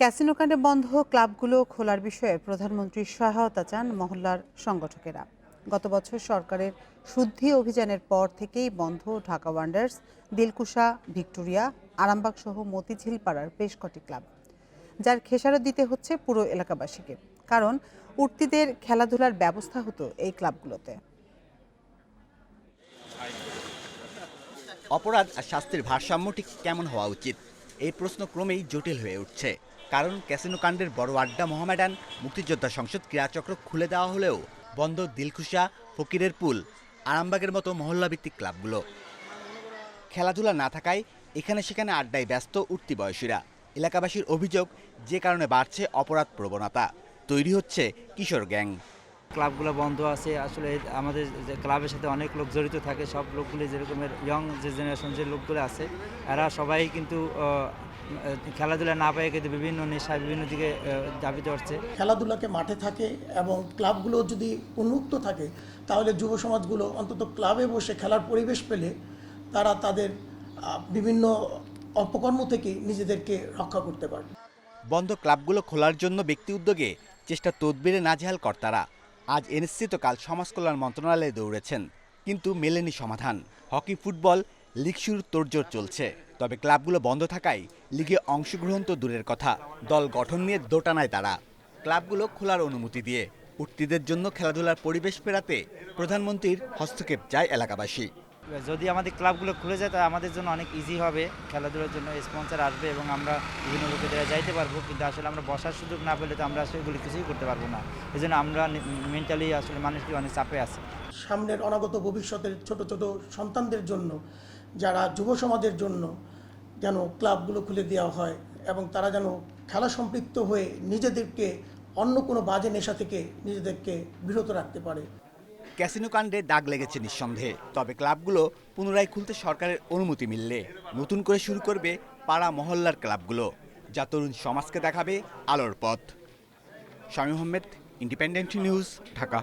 Casino কাণ্ডে বন্ধ ক্লাবগুলো খোলার বিষয়ে প্রধানমন্ত্রীর সহায়তা চান মহল্লার সংগঠকেরা। গত বছর সরকারের শুদ্ধি অভিযানের পর থেকেই বন্ধ ঢাকা ওয়ান্ডার্স, দিলকুশা, ভিক্টোরিয়া, আরামবাগ সহ মতিঝিল পাড়ার বেশ কটি ক্লাব, যার খেসারত দিতে হচ্ছে পুরো এলাকাবাসীকে। কারণ উঠতিদের খেলাধুলার ব্যবস্থা হতো এই ক্লাবগুলোতে। অপরাধ আর শাস্তির ভারসাম্য ঠিক কেমন হওয়া উচিত? এই প্রশ্ন ক্রমেই জটিল হয়ে উঠছে। কারণ ক্যাসিনো কাণ্ডের বড় আড্ডা মোহামেডান মুক্তিযোদ্ধা সংসদ ক্রীড়াচক্র খুলে দেওয়া হলেও বন্ধ দিলখুশা, ফকিরের পুল, আরামবাগের মতো মহল্লাভিত্তিক ক্লাবগুলো। খেলাধুলা না থাকায় এখানে সেখানে আড্ডায় ব্যস্ত উঠতি বয়সীরা। এলাকাবাসীর অভিযোগ যে কারণে বাড়ছে অপরাধ প্রবণতা। তৈরি হচ্ছে কিশোর গ্যাং। ক্লাবগুলো বন্ধ আছে। আসলে আমাদের যে ক্লাবের সাথে অনেক লোক জড়িত থাকে। সব লোকগুলি যেরকমের ইয়ং যে জেনারেশন যে লোকগুলো আছে, এরা সবাই কিন্তু খেলাধুলা না পায় কিন্তু বিভিন্ন নেশায় বিভিন্ন দিকে ধাবিত হচ্ছে। খেলাধুলাকে মাঠে থাকে এবং ক্লাবগুলো যদি উন্মুক্ত থাকে তাহলে যুব সমাজগুলো অন্তত ক্লাবে বসে খেলার পরিবেশ পেলে তারা তাদের বিভিন্ন অপকর্ম থেকে নিজেদেরকে রক্ষা করতে পারবে। বন্ধ ক্লাবগুলো খোলার জন্য ব্যক্তি উদ্যোগে চেষ্টা তদবিরে নাজেহাল কর্তারা। আজ এনএসসি তো কাল সমাজ কল্যাণ মন্ত্রণালয়ে দৌড়েছেন কিন্তু মেলেনি সমাধান। হকি ফুটবল লিগ শুরুর তোড়জোড় চলছে। তবে ক্লাবগুলো বন্ধ থাকায় লিগে অংশগ্রহণ তো দূরের কথা। দল গঠন নিয়ে দোটানায় তারা। ক্লাবগুলো খোলার অনুমতি দিয়ে উঠতিদের জন্য খেলাধুলার পরিবেশ ফেরাতে প্রধানমন্ত্রীর হস্তক্ষেপ চায় এলাকাবাসী। যদি আমাদের ক্লাবগুলো খুলে যায় তাহলে আমাদের জন্য অনেক ইজি হবে। খেলাধুলার জন্য স্পন্সর আসবে এবং আমরা বিভিন্ন লোকেদের যাইতে পারব। কিন্তু আসলে আমরা বসার সুযোগ না পেলে তো আমরা আসলে এগুলি কিছুই করতে পারব না। এই জন্য আমরা মেন্টালি আসলে মানুষটি অনেক চাপে আছে। সামনের অনাগত ভবিষ্যতের ছোট ছোট সন্তানদের জন্য যারা যুব সমাজের জন্য যেন ক্লাবগুলো খুলে দেওয়া হয় এবং তারা যেন খেলা সম্পৃক্ত হয়ে নিজেদেরকে অন্য কোনো বাজে নেশা থেকে নিজেদেরকে বিরত রাখতে পারে। ক্যাসিনো কাণ্ডে দাগ লেগেছে নিঃসন্দেহে, তবে ক্লাবগুলো পুনরায় খুলতে সরকারের অনুমতি মিললে। নতুন করে শুরু করবে পাড়া মহল্লার ক্লাবগুলো, যা তরুণ সমাজকে দেখাবে আলোর পথ। Shamim Ahmed Independent News Dhaka.